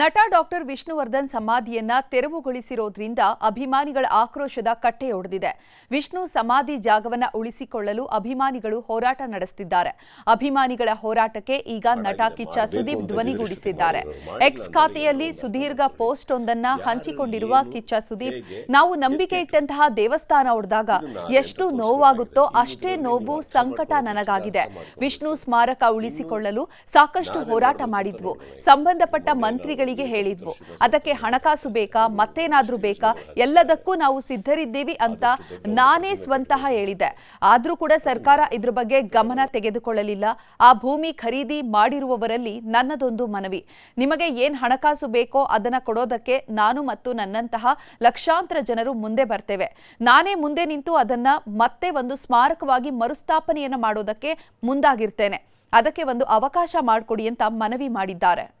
ನಟ ಡಾಕ್ಟರ್ ವಿಷ್ಣುವರ್ಧನ್ ಸಮಾಧಿಯನ್ನ ತೆರವುಗೊಳಿಸಿರೋದ್ರಿಂದ ಅಭಿಮಾನಿಗಳ ಆಕ್ರೋಶದ ಕಟ್ಟೆಯೊಡೆದಿದೆ ವಿಷ್ಣು ಸಮಾಧಿ ಜಾಗವನ್ನ ಉಳಿಸಿಕೊಳ್ಳಲು ಅಭಿಮಾನಿಗಳು ಹೋರಾಟ ನಡೆಸುತ್ತಿದ್ದಾರೆ ಅಭಿಮಾನಿಗಳ ಹೋರಾಟಕ್ಕೆ ಈಗ ನಟ ಕಿಚ್ಚ ಸುದೀಪ್ ಧ್ವನಿಗೂಡಿಸಿದ್ದಾರೆ. ಎಕ್ಸ್ ಖಾತೆಯಲ್ಲಿ ಸುದೀರ್ಘ ಪೋಸ್ಟ್ ಒಂದನ್ನ ಹಂಚಿಕೊಂಡಿರುವ ಕಿಚ್ಚ ಸುದೀಪ್ ನಾವು ನಂಬಿಕೆ ಇಟ್ಟಂತಹ ದೇವಸ್ಥಾನ ಹೊಡೆದಾಗ ಎಷ್ಟು ನೋವಾಗುತ್ತೋ ಅಷ್ಟೇ ನೋವು ಸಂಕಟ ನನಗಾಗಿದೆ. ವಿಷ್ಣು ಸ್ಮಾರಕ ಉಳಿಸಿಕೊಳ್ಳಲು ಸಾಕಷ್ಟು ಹೋರಾಟ ಮಾಡಿದ್ವು. ಸಂಬಂಧಪಟ್ಟ ಮಂತ್ರಿಗಳಿಗೆ ಹೇಳಿದ್ವು. ಅದಕ್ಕೆ ಹಣಕಾಸು ಬೇಕಾ, ಮತ್ತೇನಾದ್ರೂ ಬೇಕಾ? ಎಲ್ಲದಕ್ಕೂ ನಾವು ಸಿದ್ಧರಿದ್ದೀವಿ ಅಂತ ನಾನೇ ಸ್ವಂತಹ ಹೇಳಿದೆ. ಆದ್ರೂ ಕೂಡ ಸರ್ಕಾರ ಇದ್ರ ಬಗ್ಗೆ ಗಮನ ತೆಗೆದುಕೊಳ್ಳಲಿಲ್ಲ. ಆ ಭೂಮಿ ಖರೀದಿ ಮಾಡಿರುವವರಲ್ಲಿ ನನ್ನದೊಂದು ಮನವಿ. ನಿಮಗೆ ಏನ್ ಹಣಕಾಸು ಬೇಕೋ ಅದನ್ನ ಕೊಡೋದಕ್ಕೆ ನಾನು ಮತ್ತು ನನ್ನಂತಹ ಲಕ್ಷಾಂತರ ಜನರು ಮುಂದೆ ಬರ್ತೇವೆ. ನಾನೇ ಮುಂದೆ ನಿಂತು ಅದನ್ನ ಮತ್ತೆ ಒಂದು ಸ್ಮಾರಕವಾಗಿ ಮರುಸ್ಥಾಪನೆಯನ್ನ ಮಾಡೋದಕ್ಕೆ ಮುಂದಾಗಿರ್ತೇನೆ. ಅದಕ್ಕೆ ಒಂದು ಅವಕಾಶ ಮಾಡಿಕೊಡಿ ಅಂತ ಮನವಿ ಮಾಡಿದ್ದಾರೆ.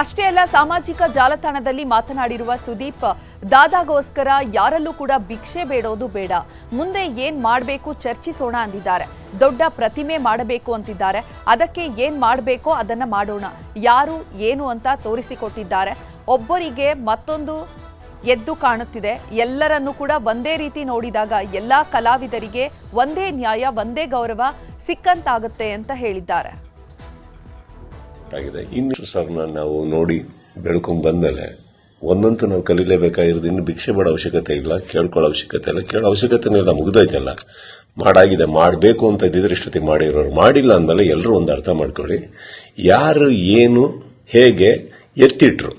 ಅಷ್ಟೇ ಅಲ್ಲ, ಸಾಮಾಜಿಕ ಜಾಲತಾಣದಲ್ಲಿ ಮಾತನಾಡಿರುವ ಸುದೀಪ್, ದಾದಾಗೋಸ್ಕರ ಯಾರಲ್ಲೂ ಕೂಡ ಭಿಕ್ಷೆ ಬೇಡೋದು ಬೇಡ. ಮುಂದೆ ಏನ್ ಮಾಡಬೇಕು ಚರ್ಚಿಸೋಣ ಅಂದಿದ್ದಾರೆ. ದೊಡ್ಡ ಪ್ರತಿಮೆ ಮಾಡಬೇಕು ಅಂತಿದ್ದಾರೆ. ಅದಕ್ಕೆ ಏನ್ ಮಾಡಬೇಕೋ ಅದನ್ನ ಮಾಡೋಣ. ಯಾರು, ಏನು ಅಂತ ತೋರಿಸಿಕೊಟ್ಟಿದ್ದಾರೆ. ಒಬ್ಬರಿಗೆ ಮತ್ತೊಂದು ಎದ್ದು ಕಾಣುತ್ತಿದೆ. ಎಲ್ಲರನ್ನೂ ಕೂಡ ಒಂದೇ ರೀತಿ ನೋಡಿದಾಗ ಎಲ್ಲಾ ಕಲಾವಿದರಿಗೆ ಒಂದೇ ನ್ಯಾಯ, ಒಂದೇ ಗೌರವ ಸಿಕ್ಕಂತಾಗುತ್ತೆ ಅಂತ ಹೇಳಿದ್ದಾರೆ. ಆಗಿದೆ. ಇನ್ನು ಸರ್ನ ನಾವು ನೋಡಿ ಬೆಳ್ಕೊಂಡ್ ಬಂದಮೇಲೆ ಒಂದಂತೂ ನಾವು ಕಲೀಲೇಬೇಕಾಗಿರೋದು ಇನ್ನು ಭಿಕ್ಷೆ ಮಾಡೋ ಅವಶ್ಯಕತೆ ಇಲ್ಲ, ಕೇಳ್ಕೊಳ್ಳೋ ಅವಶ್ಯಕತೆ ಇಲ್ಲ. ಕೇಳೋ ಅವಶ್ಯಕತೆನೇ ಇಲ್ಲ ಮುಗಿದೋಯ್ತಲ್ಲ. ಮಾಡಾಗಿದೆ, ಮಾಡಬೇಕು ಅಂತ ಇದ್ದಿದ್ರೆ ಇಷ್ಟೊತ್ತಿಗೆ ಮಾಡಿರೋರು. ಮಾಡಿಲ್ಲ ಅಂದಮೇಲೆ ಎಲ್ಲರೂ ಒಂದು ಅರ್ಥ ಮಾಡ್ಕೊಳ್ಳಿ. ಯಾರು, ಏನು, ಹೇಗೆ ಎತ್ತಿಟ್ರು.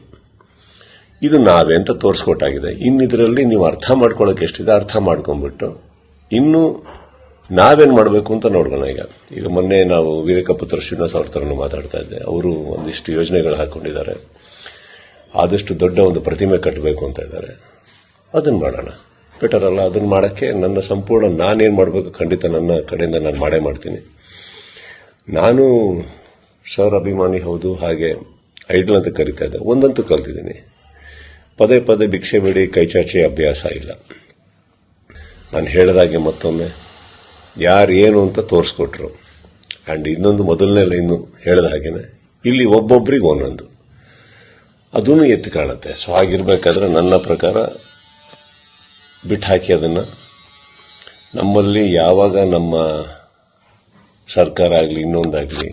ಇದು ನಾವೇ ಅಂತ ತೋರಿಸ್ಕೊಟ್ಟಾಗಿದೆ. ಇನ್ನು ಇದರಲ್ಲಿ ನೀವು ಅರ್ಥ ಮಾಡ್ಕೊಳ್ಳೋಕೆ ಎಷ್ಟಿದೆ ಅರ್ಥ ಮಾಡ್ಕೊಂಡ್ಬಿಟ್ಟು, ಇನ್ನು ನಾವೇನ್ ಮಾಡಬೇಕು ಅಂತ ನೋಡೋಣ ಈಗ. ಈಗ ಮೊನ್ನೆ ನಾವು ವೀರಕಪುತ್ರ ಶ್ರೀನಿವಾಸ ಅವ್ರ ಮಾತಾಡ್ತಾ ಇದ್ದೆ. ಅವರು ಒಂದಿಷ್ಟು ಯೋಜನೆಗಳು ಹಾಕೊಂಡಿದ್ದಾರೆ. ಆದಷ್ಟು ದೊಡ್ಡ ಒಂದು ಪ್ರತಿಮೆ ಕಟ್ಟಬೇಕು ಅಂತ ಇದ್ದಾರೆ. ಅದನ್ನ ಮಾಡೋಣ. ಬೆಟರ್ ಅಲ್ಲ ಅದನ್ನ ಮಾಡೋಕ್ಕೆ ನನ್ನ ಸಂಪೂರ್ಣ ನಾನೇನು ಮಾಡಬೇಕು ಖಂಡಿತ ನನ್ನ ಕಡೆಯಿಂದ ನಾನು ಮಾಡೇ ಮಾಡ್ತೀನಿ. ನಾನು ಸರ್ ಅಭಿಮಾನಿ ಹೌದು, ಹಾಗೆ ಐಡಲ್ ಅಂತ ಕರಿತಾ ಇದ್ದೆ. ಒಂದಂತೂ ಕಲ್ತಿದ್ದೀನಿ. ಪದೇ ಪದೇ ಭಿಕ್ಷೆ ಬಿಡಿ, ಕೈಚಾಚಿ ಅಭ್ಯಾಸ ಇಲ್ಲ. ನಾನು ಹೇಳಿದಾಗೆ ಮತ್ತೊಮ್ಮೆ ಯಾರು ಏನು ಅಂತ ತೋರಿಸ್ಕೊಟ್ರು. ಆ್ಯಂಡ್ ಇನ್ನೊಂದು ಮೊದಲನೇ ಲೈನು ಹೇಳಿದ ಹಾಗೇನೆ, ಇಲ್ಲಿ ಒಬ್ಬೊಬ್ರಿಗೆ ಒಂದೊಂದು. ಅದೂ ಎತ್ತು ಕಾಣುತ್ತೆ. ಸೊ ಆಗಿರ್ಬೇಕಾದ್ರೆ ನನ್ನ ಪ್ರಕಾರ ಬಿಟ್ಟು ಹಾಕಿ ಅದನ್ನು. ನಮ್ಮಲ್ಲಿ ಯಾವಾಗ ನಮ್ಮ ಸರ್ಕಾರ ಆಗಲಿ, ಇನ್ನೊಂದಾಗಲಿ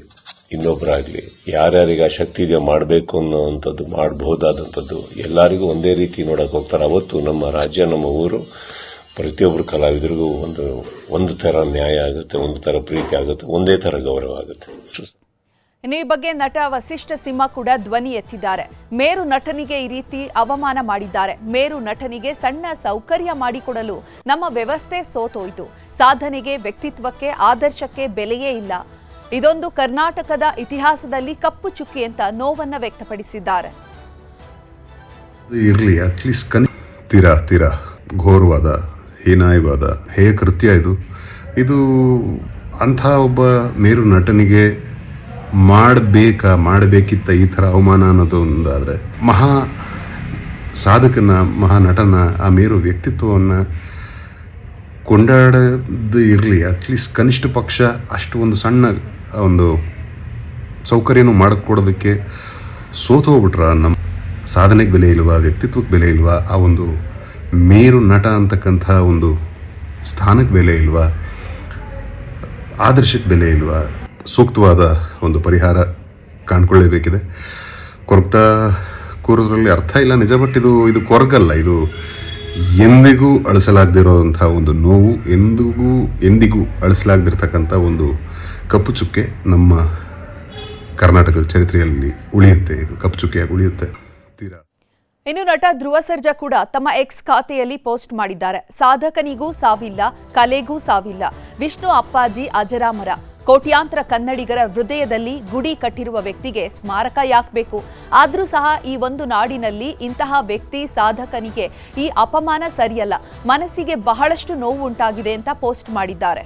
ಇನ್ನೊಬ್ಬರಾಗಲಿ ಯಾರ್ಯಾರಿಗೆ ಆ ಶಕ್ತಿ ಇದೆಯೋ ಮಾಡಬೇಕು ಅನ್ನೋವಂಥದ್ದು, ಮಾಡಬಹುದಾದಂಥದ್ದು ಎಲ್ಲರಿಗೂ ಒಂದೇ ರೀತಿ ನೋಡಕ್ಕೆ ಹೋಗ್ತಾರೆ. ಅವತ್ತು ನಮ್ಮ ರಾಜ್ಯ, ನಮ್ಮ ಊರು ಪ್ರತಿಯೊಬ್ಬರು ಕಲಾವಿದರಿಗೂ ಒಂದು ಒಂದು ತರ ನ್ಯಾಯ ಆಗುತ್ತೆ ಒಂದು ತರ ಪ್ರೀತಿ ಆಗುತ್ತೆ ಒಂದೇ ತರ ಗೌರವ ಆಗುತ್ತೆ. ಇನ್ನು ಈ ಬಗ್ಗೆ ನಟ ವಸಿಷ್ಠ ಸಿಂಹ ಕೂಡ ಧ್ವನಿ ಎತ್ತಿದ್ದಾರೆ. ಮೇರು ನಟನಿಗೆ ಈ ರೀತಿ ಅವಮಾನ ಮಾಡಿದ್ದಾರೆ. ಮೇರು ನಟನಿಗೆ ಸಣ್ಣ ಸೌಕರ್ಯ ಮಾಡಿಕೊಡಲು ನಮ್ಮ ವ್ಯವಸ್ಥೆ ಸೋತೋಯ್ತು. ಸಾಧನೆಗೆ ವ್ಯಕ್ತಿತ್ವಕ್ಕೆ ಆದರ್ಶಕ್ಕೆ ಬೆಲೆಯೇ ಇಲ್ಲ. ಇದೊಂದು ಕರ್ನಾಟಕದ ಇತಿಹಾಸದಲ್ಲಿ ಕಪ್ಪು ಚುಕ್ಕಿ ಅಂತ ನೋವನ್ನ ವ್ಯಕ್ತಪಡಿಸಿದ್ದಾರೆ. ಇರಲಿ ಅಟ್ಲೀಸ್ಟ್ ಕನ್ ತೀರಾ ತೀರಾ ಘೋರವಾದ ಹೀನಾಯವಾದ, ಹೇಯ ಕೃತ್ಯ ಇದು. ಇದು ಅಂಥ ಒಬ್ಬ ಮೇರು ನಟನಿಗೆ ಮಾಡಬೇಕಾ, ಮಾಡಬೇಕಿತ್ತ ಈ ಥರ ಅವಮಾನ ಅನ್ನೋದು ಒಂದಾದರೆ, ಮಹಾ ಸಾಧಕನ, ಮಹಾ ನಟನ, ಆ ಮೇರು ವ್ಯಕ್ತಿತ್ವವನ್ನು ಕೊಂಡಾಡದು ಇರಲಿ ಅಟ್ಲೀಸ್ಟ್ ಕನಿಷ್ಠ ಪಕ್ಷ ಅಷ್ಟು ಒಂದು ಸಣ್ಣ ಒಂದು ಸೌಕರ್ಯನೂ ಮಾಡಿಕೊಡೋದಕ್ಕೆ ಸೋತು ಹೋಗ್ಬಿಟ್ರ ನಮ್ಮ ಸಾಧನೆಗೆ ಬೆಲೆ ಇಲ್ವಾ, ವ್ಯಕ್ತಿತ್ವಕ್ಕೆ ಬೆಲೆ ಇಲ್ವಾ, ಆ ಒಂದು ಮೇರು ನಟ ಅಂತಕ್ಕಂಥ ಒಂದು ಸ್ಥಾನಕ್ಕೆ ಬೆಲೆ ಇಲ್ವಾ? ಆದರ್ಶಕ್ಕೆ ಬೆಲೆ ಇಲ್ವಾ? ಸೂಕ್ತವಾದ ಒಂದು ಪರಿಹಾರ ಕಾಣ್ಕೊಳ್ಳೇಬೇಕಿದೆ. ಕೊರಗ್ತಾ ಕೂರೋದ್ರಲ್ಲಿ ಅರ್ಥ ಇಲ್ಲ ನಿಜ ಬಟ್ ಇದು ಇದು ಕೊರಗಲ್ಲ. ಇದು ಎಂದಿಗೂ ಅಳಿಸಲಾಗದಿರೋಂಥ ಒಂದು ನೋವು, ಎಂದಿಗೂ ಎಂದಿಗೂ ಅಳಿಸಲಾಗದಿರ್ತಕ್ಕಂಥ ಒಂದು ಕಪ್ಪು ಚುಕ್ಕೆ ನಮ್ಮ ಕರ್ನಾಟಕದ ಚರಿತ್ರೆಯಲ್ಲಿ ಉಳಿಯುತ್ತೆ. ಇದು ಕಪ್ಪು ಚುಕ್ಕೆಯಾಗಿ ಉಳಿಯುತ್ತೆ. ತೀರಾ ಇನ್ನು ನಟ ಧ್ರುವ ಸರ್ಜಾ ಕೂಡ ತಮ್ಮ ಎಕ್ಸ್ ಖಾತೆಯಲ್ಲಿ ಪೋಸ್ಟ್ ಮಾಡಿದ್ದಾರೆ. ಸಾಧಕನಿಗೂ ಸಾವಿಲ್ಲ, ಕಲೆಗೂ ಸಾವಿಲ್ಲ. ವಿಷ್ಣು ಅಪ್ಪಾಜಿ, ಅಜರಾಮರ. ಕೋಟ್ಯಾಂತರ ಕನ್ನಡಿಗರ ಹೃದಯದಲ್ಲಿ ಗುಡಿ ಕಟ್ಟಿರುವ ವ್ಯಕ್ತಿಗೆ ಸ್ಮಾರಕ ಯಾಕಬೇಕು? ಆದರೂ ಸಹ ಈ ಒಂದು ನಾಡಿನಲ್ಲಿ ಇಂತಹ ವ್ಯಕ್ತಿ ಸಾಧಕನಿಗೆ ಈ ಅಪಮಾನ ಸರಿಯಲ್ಲ. ಮನಸ್ಸಿಗೆ ಬಹಳಷ್ಟು ನೋವುಂಟಾಗಿದೆ ಅಂತ ಪೋಸ್ಟ್ ಮಾಡಿದ್ದಾರೆ.